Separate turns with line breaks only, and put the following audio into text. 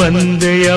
ಬಂದೆಯ